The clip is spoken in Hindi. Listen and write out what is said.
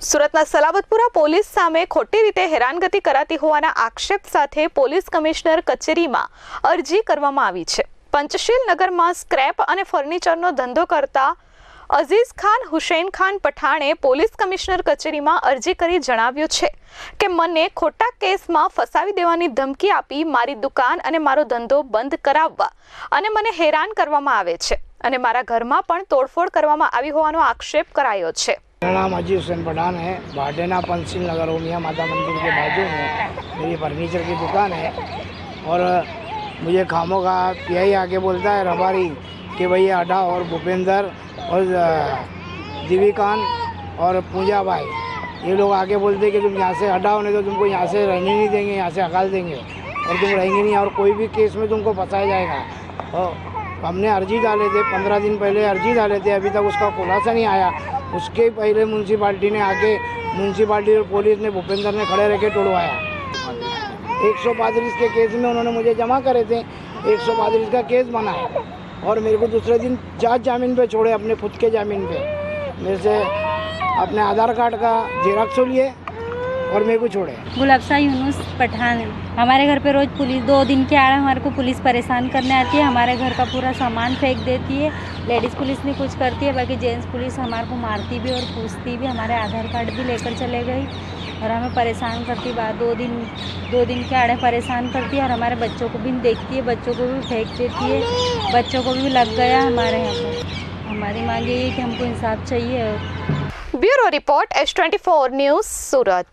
સુરતના સલાબતપુરા પોલીસ સામે ખોટી રીતે હેરાનગતિ કરાતી હોવાના આક્ષેપ સાથે પોલીસ કમિશનર કચેરીમાં અરજી કરવામાં આવી છે. પંચશીલ નગરમાં સ્ક્રેપ અને ફર્નિચરનો ધંધો કરતા અઝીઝ ખાન, હુસૈન ખાન પઠાણે પોલીસ કમિશનર કચેરીમાં અરજી કરી જણાવ્યું છે કે, મને ખોટા કેસમાં ફસાવી દેવાની ધમકી આપી મારી દુકાન અને મારો ધંધો બંધ કરાવવા અને મને હેરાન કરવામાં આવે છે અને મારા ઘરમાં પણ તોડફોડ કરવામાં આવી હોવાનો આક્ષેપ કરાયો છે. मेरा नाम अजीत हुसैन पठान है। भाडेना पंचशील नगर ओमिया माता मंदिर के बाजू में मेरी फर्नीचर की दुकान है। और मुझे खामों का पीआई आके बोलता है, रबारी, कि भैया अड्डा और भूपेंद्र और दिविकान और पूजा भाई ये लोग आके बोलते हैं कि तुम यहाँ से हटाओ नहीं तो तुमको यहाँ से रहने नहीं देंगे, यहाँ से हकाल देंगे और तुम रहेंगे नहीं और कोई भी केस में तुमको फंसाया जाएगा। और हमने अर्जी डाले थे, पंद्रह दिन पहले अर्जी डाले थे, अभी तक उसका खुलासा नहीं आया। उसके पहले म्यूनसिपाल्टी ने आके म्यूनसिपाल्टी और पुलिस ने भूपेंद्र ने खड़े रह के तोड़वाया। एक सौ के केस में उन्होंने मुझे जमा करे थे, एक सौ का केस बना है और मेरे को दूसरे दिन जाँच जामीन पे छोड़े अपने खुद के जामीन पे। मेरे से अपने आधार कार्ड का जेराक्सो लिए और मेरे को छोड़े। गुलाबशाह यूनुस, पठान। हमारे घर पे रोज़ पुलिस, दो दिन के आड़े हमारे को पुलिस परेशान करने आती है, हमारे घर का पूरा सामान फेंक देती है लेडीज़ पुलिस नहीं कुछ करती है बाकी जेंट्स पुलिस हमारे को मारती भी और पूछती भी, हमारे आधार कार्ड भी लेकर चले गई और हमें परेशान करती बात, दो दिन दो दिन के आड़े परेशान करती है और हमारे बच्चों को भी देखती है, बच्चों को भी फेंक देती है, बच्चों को भी लग गया हमारे यहाँ पर। हमारी मांग यही है कि हमको इंसाफ चाहिए bureau report, S twenty four news, Surat.